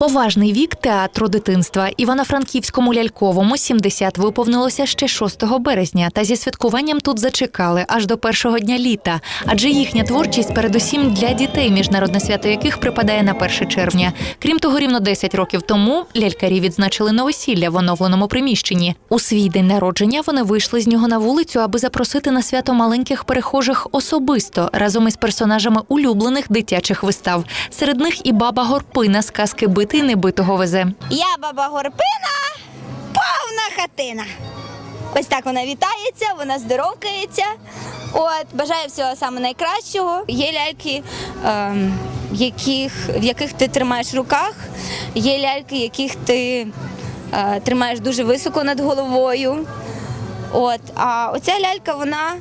Поважний вік театру дитинства Івано-Франківському ляльковому 70 виповнилося ще 6 березня. Та зі святкуванням тут зачекали аж до першого дня літа. Адже їхня творчість передусім для дітей, міжнародне свято яких припадає на 1 червня. Крім того, рівно 10 років тому лялькарі відзначили новосілля в оновленому приміщенні. У свій день народження вони вийшли з нього на вулицю, аби запросити на свято маленьких перехожих особисто разом із персонажами улюблених дитячих вистав. Серед них і баба Горпина з казки бити й небитого везе. Я баба Горпина, повна хатина. Ось так вона вітається, вона здоровкається. От, бажаю всього саме найкращого. Є ляльки, ем, яких, в яких ти тримаєш в руках, є ляльки, яких ти е, тримаєш дуже високо над головою. От, а оця лялька, вона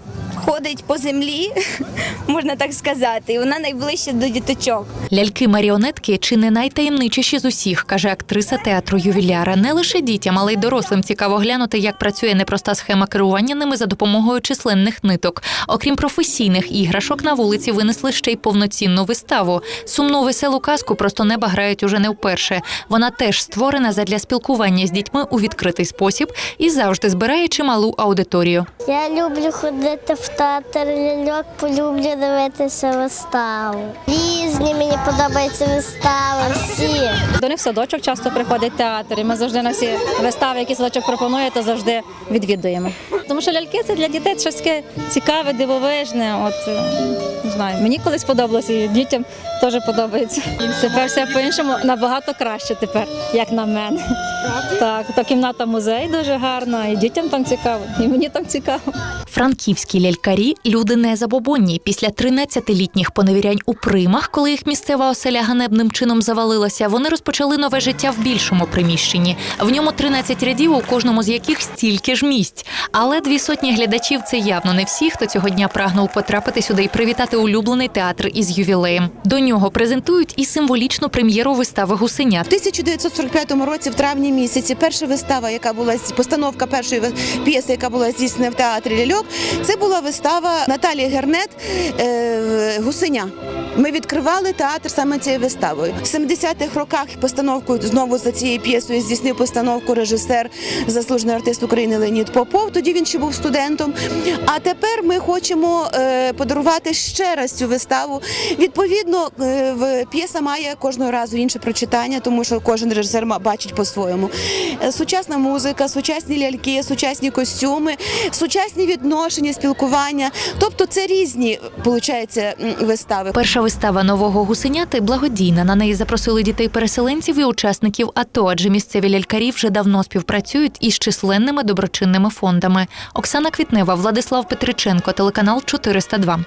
ходить по землі, можна так сказати, і вона найближче до діточок. Ляльки-маріонетки чи не найтаємничіші з усіх, каже актриса театру ювіляра. Не лише дітям, але й дорослим цікаво глянути, як працює непроста схема керування ними за допомогою численних ниток. Окрім професійних іграшок, на вулиці винесли ще й повноцінну виставу. Сумну веселу казку просто неба грають уже не вперше. Вона теж створена задля спілкування з дітьми у відкритий спосіб і завжди збирає чималу аудиторію. Я люблю ходити в театр ляльок, полюблю дивитися виставу. Різні мені подобаються вистави, всі. До них садочок часто приходить театр, і ми завжди на всі вистави, які садочок пропонує, то завжди відвідуємо. Тому що ляльки це для дітей щось таке цікаве, дивовижне. От е, не знаю, мені колись подобалося, і дітям теж подобається. Тепер все по-іншому набагато краще тепер, як на мене. Так, то кімната музей дуже гарна, і дітям там цікаво, і мені там цікаво. Франківські лялькарі люди не забобонні. Після 13-літніх поневірянь у примах, коли їх місцева оселя ганебним чином завалилася, вони розпочали нове життя в більшому приміщенні. В ньому 13 рядів, у кожному з яких стільки ж місць. Але дві сотні глядачів це явно не всі, хто цього дня прагнув потрапити сюди і привітати улюблений театр із ювілеєм. До нього презентують і символічну прем'єру вистави гусенят. В 1945 році, в травні місяці, перша вистава, яка була постановка першої п'єси, яка була здійснена в театрі Ляльок, це була вистава Наталії Гернет е, Гусеня. Ми відкривали театр саме цією виставою. В 70-х роках постановку знову за цією п'єсою здійснив постановку режисер, заслужений артист України Леонід Попов. Тоді він ще був студентом. А тепер ми хочемо е, подарувати ще раз цю виставу. Відповідно, е, п'єса має кожного разу інше прочитання, тому що кожен режисер бачить по-своєму. Е, Сучасна музика, сучасні ляльки, сучасні костюми, сучасні відношення, спілкування. Тобто це різні, виходить, вистави. Перша вистава нового гусеняти благодійна. На неї запросили дітей-переселенців і учасників АТО, адже місцеві лялькарі вже давно співпрацюють із численними доброчинними фондами. Оксана Квітнева, Владислав Петриченко, телеканал 402.